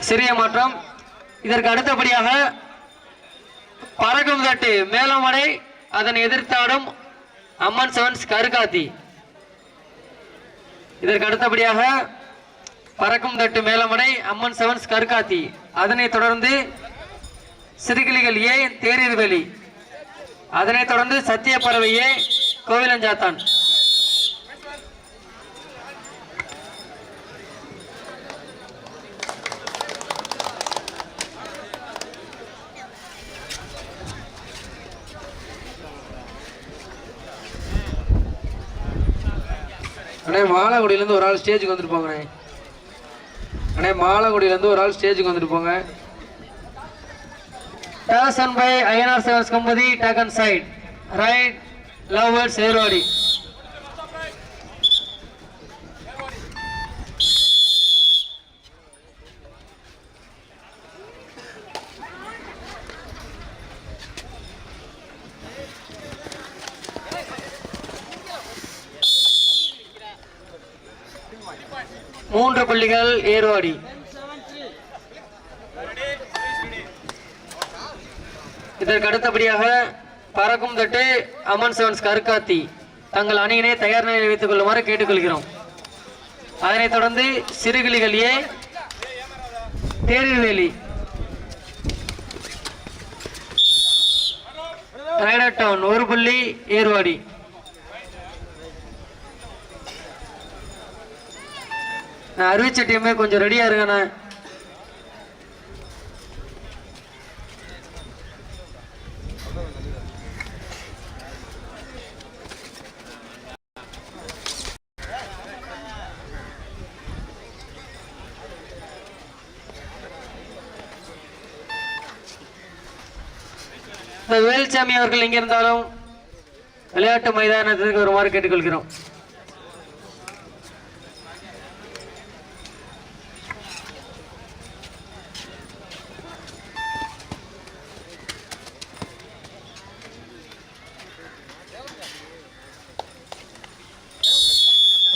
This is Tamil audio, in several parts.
சிறிய மாற்றம். இதற்கு அடுத்தபடியாக பறக்கும் தட்டு மேலமடை அதனை எதிர்த்தாடும் அம்மன் செவன்ஸ் கருகாத்தி இதற்கு அடுத்தபடியாக பறக்கும் தட்டு மேலமடை அம்மன் செவன்ஸ் கருக்காத்தி. அதனைத் தொடர்ந்து சிறுகிளிகள் ஏ தேரீர்வெளி? அதனைத் தொடர்ந்து சத்திய ஏ கோவிலஞ்சாத்தான். அண்ணே மாலகுடியிலேருந்து ஒரு ஆள் ஸ்டேஜுக்கு வந்துட்டு போங்கண்ணே அண்ணே. மாலகுடியிலேருந்து ஒரு ஆள் ஸ்டேஜுக்கு வந்துட்டு போங்க. Toss won by INR sevens கம்பதி taken side right லவ் சேர்வாடி மூன்று புள்ளிகள் ஏர்வாடி இதற்கு அடுத்தபடியாக பறக்கும் தட்டு அமன் செவன்ஸ் கருக்காத்தி. தங்கள் அணியினை தயார் நிலையில் வைத்துக் கொள்ளுமாறு கேட்டுக்கொள்கிறோம். அதனைத் தொடர்ந்து சிறுகிளிகள் ஏ தேர்வேலி ரைடர் டவுன் ஒரு புள்ளி ஏர்வாடி அறிவிச்ச டீமே கொஞ்சம் ரெடியா இருங்கண்ணே இந்த வேல்சாமி அவர்கள் எங்கிருந்தாலும் விளையாட்டு மைதானத்திற்கு வருமாறு கேட்டுக்கொள்கிறோம்.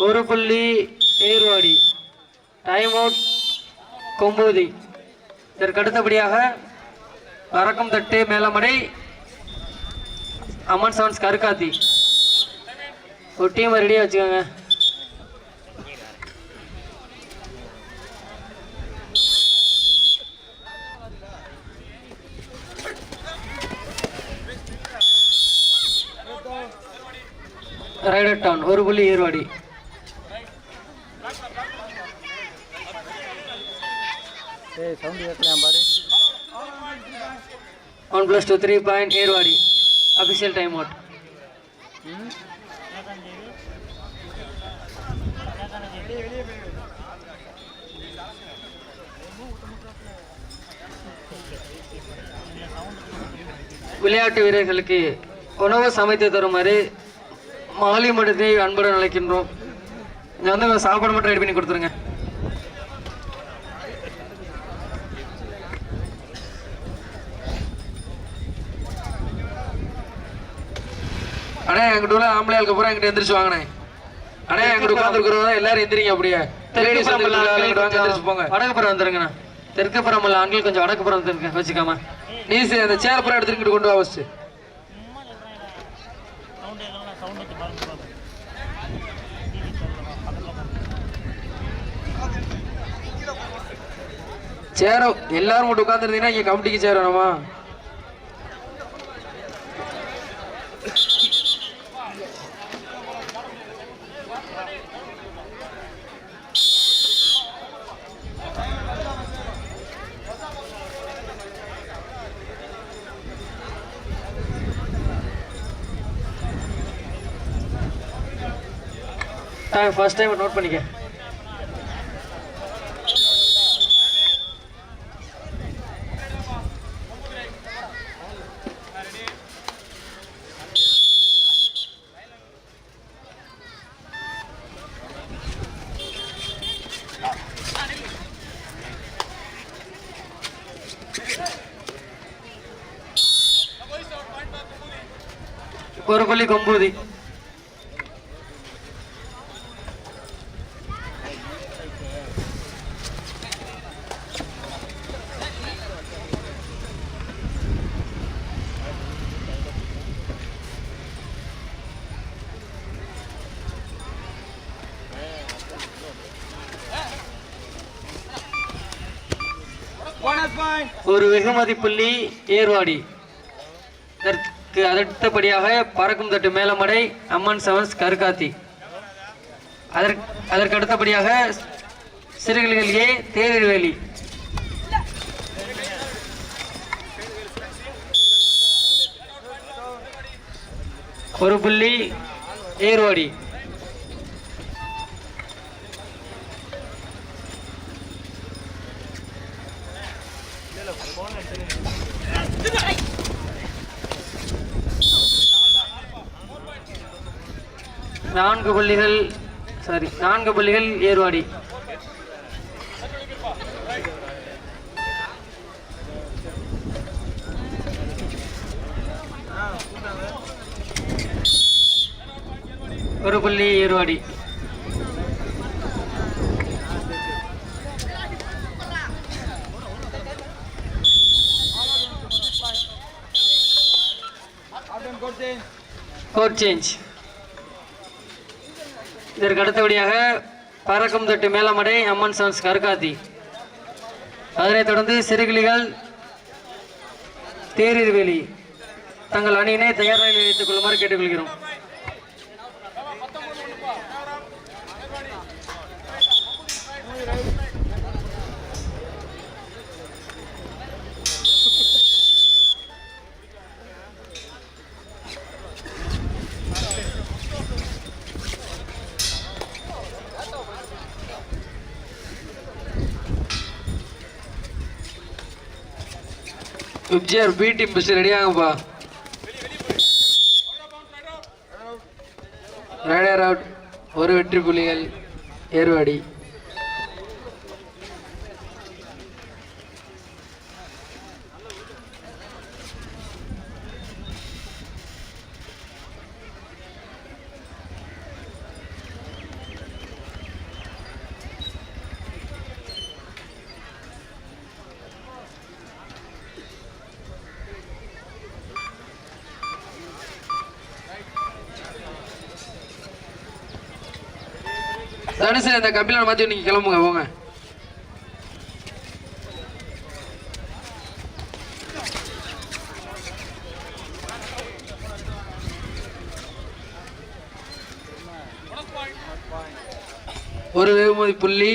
ஒரு புள்ளி ஏர்வாடி டைம் அவுட் கொம்பூதி இதற்கு அடுத்தபடியாக பறக்கும் தட்டு மேலமடை. அமன் சவன்ஸ் கருக்காத்தி. ஒரு டீம் ரெடியாக வச்சுக்கோங்க. ரைடர் டவுன் ஒரு புள்ளி Ervadi one plus two three point Ervadi official time out விளையாட்டு வீரர்களுக்கு உணவு சமைத்து தருமாறு மாலி மடத்தை அன்புடன் அழைக்கின்றோம். இங்கே வந்து சாப்பாடு மட்டும் ரெடி பண்ணி கொடுத்துருங்க. அண்ணே எங்கிட்ட உள்ள ஆம்பளையாளுக்கு பூரா எங்கிட்ட எந்திரிச்சு வாங்கண்ணே. அண்ணே எங்கிட்ட உட்காந்துருக்கிறவங்க எல்லாரும் எந்திரிங்க அப்படியே. லேடிஸ் எந்திரிச்சு போங்க. வடக்குப்புறம் வந்துருங்கண்ணா. தெற்குப்புறம் உள்ள ஆண்கள் கொஞ்சம் வடக்குப்புறம் வந்துருங்க வச்சுக்காம. நீ அந்த சேர் பூரா எடுத்துக்கிட்டு கொண்டு வா ஃபஸ்ட்டு சேர எல்லாரும் மட்டும் உட்காந்துருந்தீங்கன்னா இங்க கமிட்டிக்கு chair time first time note பண்ணிக்க. ஒரு கொல்லி கொம்பூதி. ஒரு வெகுமதி புள்ளி ஏர்வாடி. இதற்கு அடுத்தபடியாக பறக்கும் தட்டு மேலமடை அம்மன் செவன்ஸ் கருக்காத்தி. அதற்கு அதற்கு அடுத்தபடியாக சிறுகிளிகள் ஏ தேரிவேலி ஒரு புள்ளி ஏர்வாடி. நான்கு புள்ளிகள் சாரி நான்கு புள்ளிகள் ஏர்வாடி ஒரு புள்ளி ஏர்வாடி கோட் சேஞ்ச் இதற்கு அடுத்தபடியாக பறக்கும் தட்டு மேலமடை அம்மன் சன்ஸ் கருக்காத்தி. அதனைத் தொடர்ந்து சிறுகிளிகள் தேரிர்வேலி. தங்கள் அணியினை தயார் நிலையில் வைத்துக் கொள்ளுமாறு கேட்டுக்கொள்கிறோம். எம்ஜிஆர் பி டீம் பஸ் ரெடியாங்கப்பா ரைடர் அவுட் ஒரு வெற்றி புலிகள் ஏர்வாடி தனுசு இந்த கபிலனை மாற்றி நீங்கள் கிளம்புங்க போங்க. ஒரு வெகுமதி புள்ளி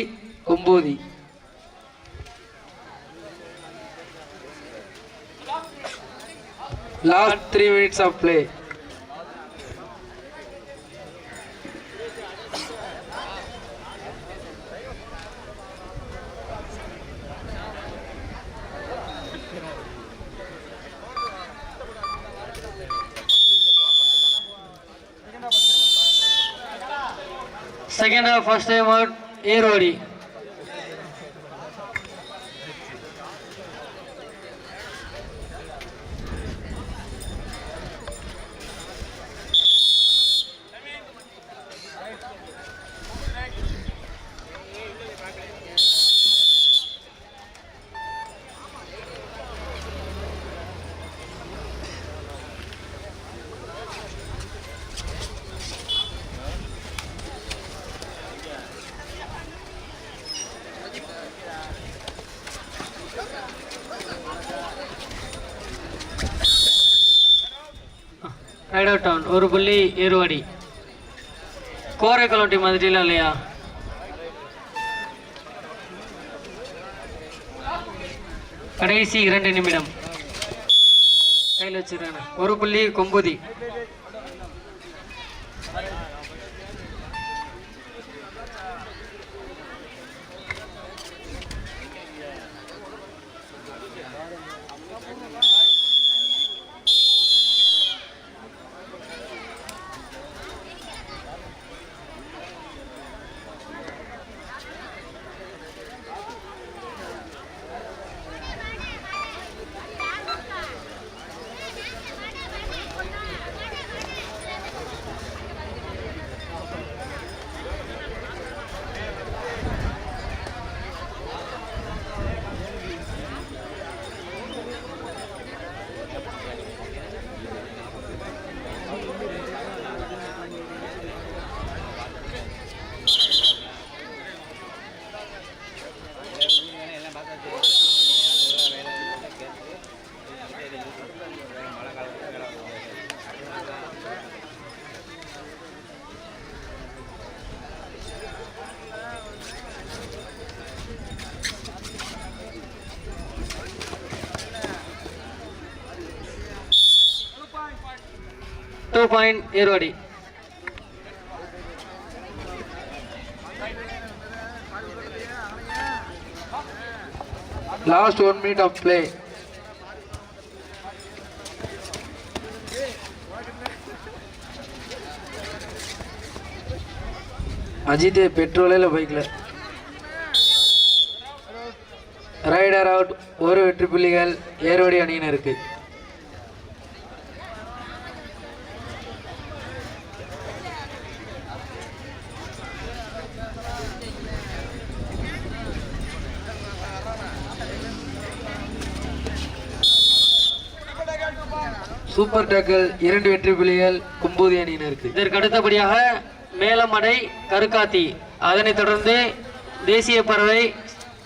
Kombodi last three minutes of play second half first time out Ervadi raid out down ஒரு புள்ளி இருவடி கோரைக்குளம் டீம் மாதிரிலாம் இல்லையா? கடைசி இரண்டு நிமிடம். கையில் வச்சிருக்காங்க ஒரு புள்ளி Kombodi two point Ervadi last one minute of play Ajith பெட்ரோலே இல்லை பைக்கில் ரைடர் அவுட் ஒரு வெற்றி புள்ளிகள் ஏர்வடி அணியினருக்கு. சூப்பர் டேக்கிள் இரண்டு வெற்றி புள்ளிகள் கும்பூதி அணியினருக்கு. இதற்கு அடுத்தபடியாக மேலமடை கருக்காத்தி. அதனைத் தொடர்ந்து தேசிய பறவை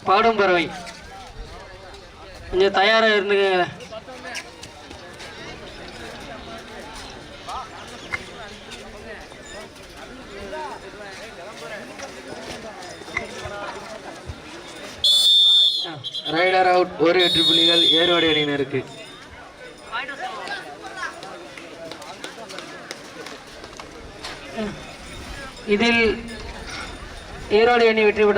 பாடும் பறவை. கொஞ்சம் தயாராக இருந்துங்க. ரைடர் அவுட் ஒரு வெற்றி புள்ளிகள் ஏர்வாடி அணியினருக்கு. இதில் ஈரோடு அணி வெற்றி பெற்ற